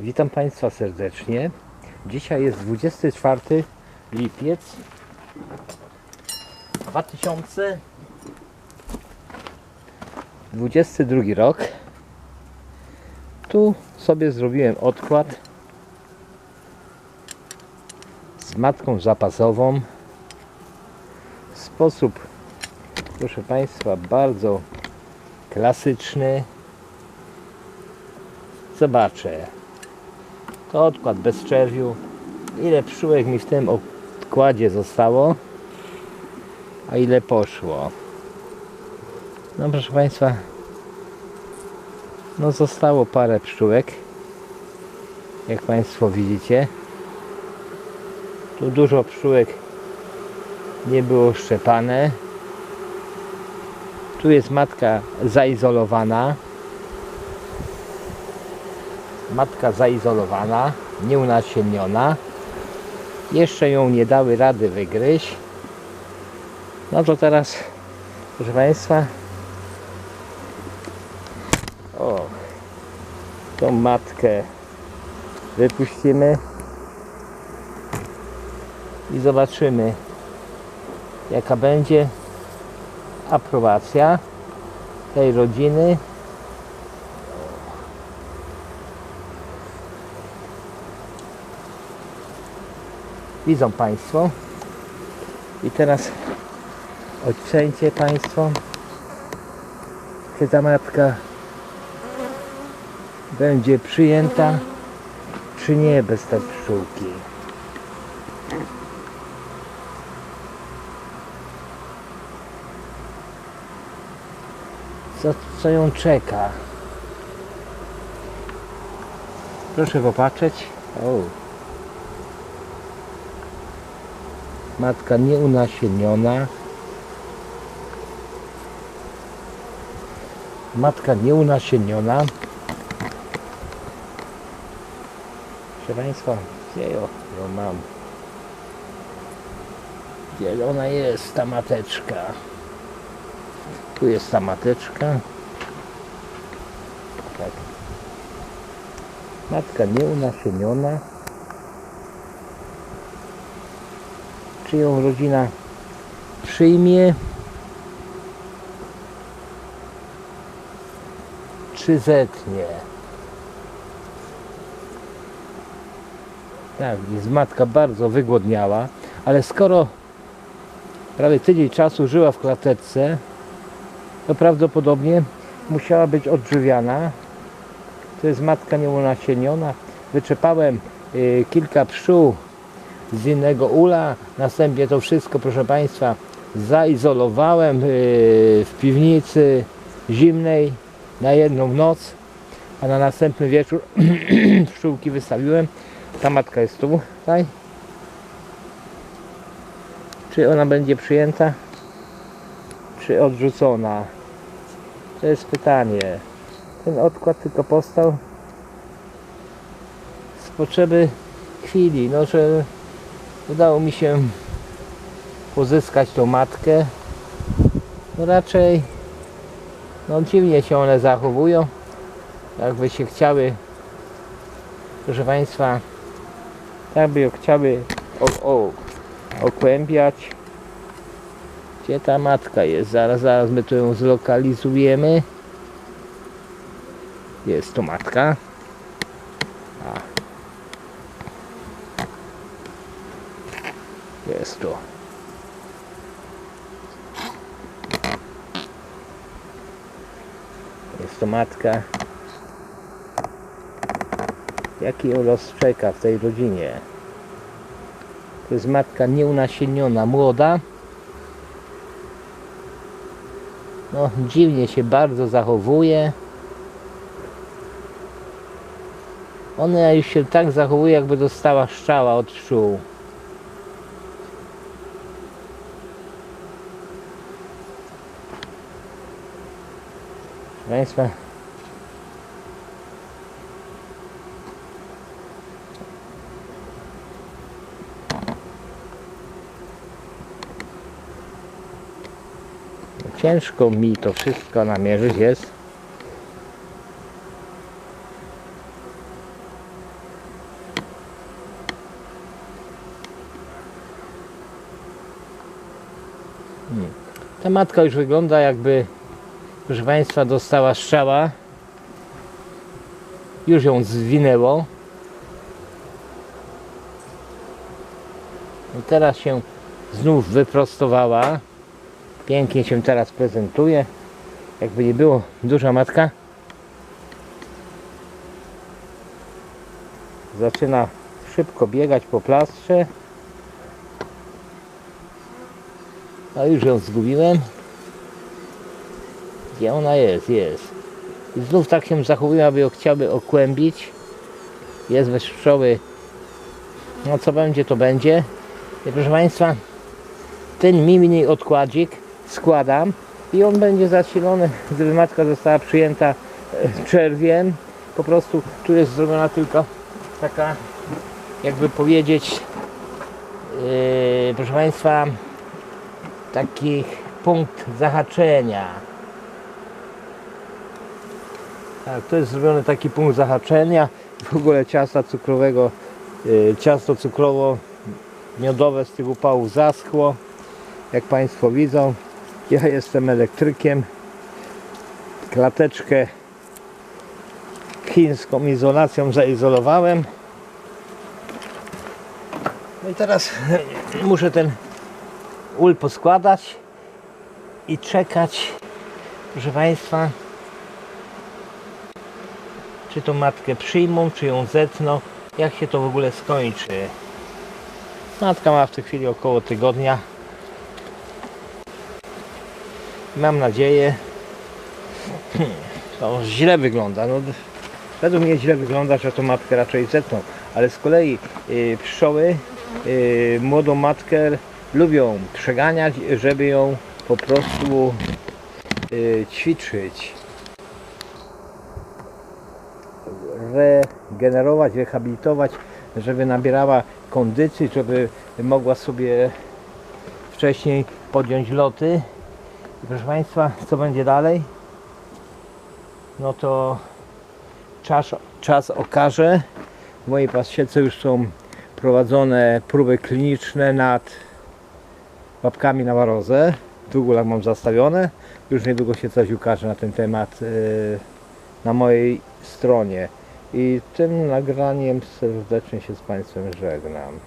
Witam Państwa serdecznie. Dzisiaj jest 24 lipiec 2022 rok. Tu sobie zrobiłem odkład z matką zapasową. W sposób, proszę Państwa, bardzo klasyczny. Zobaczę. To odkład bez czerwiu. Ile pszczółek mi w tym odkładzie zostało, a ile poszło. No proszę Państwa, no zostało parę pszczółek, jak Państwo widzicie. Tu dużo pszczółek nie było szczepane. Tu jest matka zaizolowana. Matka zaizolowana, nieunasienniona. Jeszcze ją nie dały rady wygryźć. No to teraz, proszę Państwa, o, tą matkę wypuścimy i zobaczymy, jaka będzie aprobacja tej rodziny. Widzą Państwo. I teraz ocencie Państwo, czy ta matka będzie przyjęta, czy nie bez tej pszczółki. Co, co ją czeka? Proszę popatrzeć. O. Matka nieunasienniona. Matka nieunasienniona. Proszę Państwa, gdzie ją mam? Gdzie ona jest, ta mateczka? Tu jest ta mateczka. Tak. Matka nieunasieniona. Czy ją rodzina przyjmie? Czy zetnie? Tak, jest matka bardzo wygłodniała, ale skoro prawie tydzień czasu żyła w klateczce, to prawdopodobnie musiała być odżywiana. To jest matka nieunasieniona. Wyczepałem y, kilka pszczół z innego ula. Następnie to wszystko, proszę Państwa, zaizolowałem y, w piwnicy zimnej na jedną noc, a na następny wieczór pszczółki wystawiłem. Ta matka jest tu, tutaj. Czy ona będzie przyjęta, czy odrzucona? To jest pytanie. Ten odkład tylko powstał z potrzeby chwili, no że udało mi się pozyskać tą matkę. No raczej no dziwnie się one zachowują. Jakby się chciały, proszę Państwa, jakby ją chciały o, o, okłębiać. Gdzie ta matka jest? Zaraz, zaraz my tu ją zlokalizujemy. Jest tu matka. A. Jest tu. To matka. Jaki los czeka w tej rodzinie? To jest matka nieunasienniona, młoda. No, dziwnie się bardzo zachowuje. Ona już się tak zachowuje, jakby dostała szczała od pszczół. Wejdźmy. Ciężko mi to wszystko namierzyć jest. Hmm. Ta matka już wygląda jakby proszę Państwa, dostała strzała. Już ją zwinęło. I teraz się znów wyprostowała. Pięknie się teraz prezentuje. Jakby nie było duża matka. Zaczyna szybko biegać po plastrze. A już ją zgubiłem. Ona jest? Jest. I znów tak się zachowuje, aby ją chciały okłębić. Jest bez pszczoły. No co będzie, to będzie. I proszę Państwa, ten mini odkładzik składam i on będzie zasilony, gdyby matka została przyjęta e, czerwiem. Po prostu tu jest zrobiona tylko taka, jakby powiedzieć, yy, proszę Państwa, taki punkt zahaczenia. Tak, to jest zrobiony taki punkt zahaczenia. W ogóle ciasta cukrowego, yy, ciasto cukrowo miodowe z tych upałów zaschło. Jak Państwo widzą, ja jestem elektrykiem. Klateczkę chińską izolacją zaizolowałem. No i teraz muszę ten ul poskładać i czekać, proszę Państwa, czy tą matkę przyjmą, czy ją zetną, jak się to w ogóle skończy. Matka ma w tej chwili około tygodnia. Mam nadzieję. Hmm, To źle wygląda. No, według mnie źle wygląda, że to matkę raczej zetną. Ale z kolei y, pszczoły y, młodą matkę lubią przeganiać, żeby ją po prostu y, ćwiczyć. Regenerować, rehabilitować, żeby nabierała kondycji, żeby mogła sobie wcześniej podjąć loty. Proszę Państwa, co będzie dalej? No to czas, czas okaże. W mojej pasiece już są prowadzone próby kliniczne nad łapkami na warozę. W Google mam zastawione. Już niedługo się coś ukaże na ten temat yy, na mojej stronie. I tym nagraniem serdecznie się z Państwem żegnam.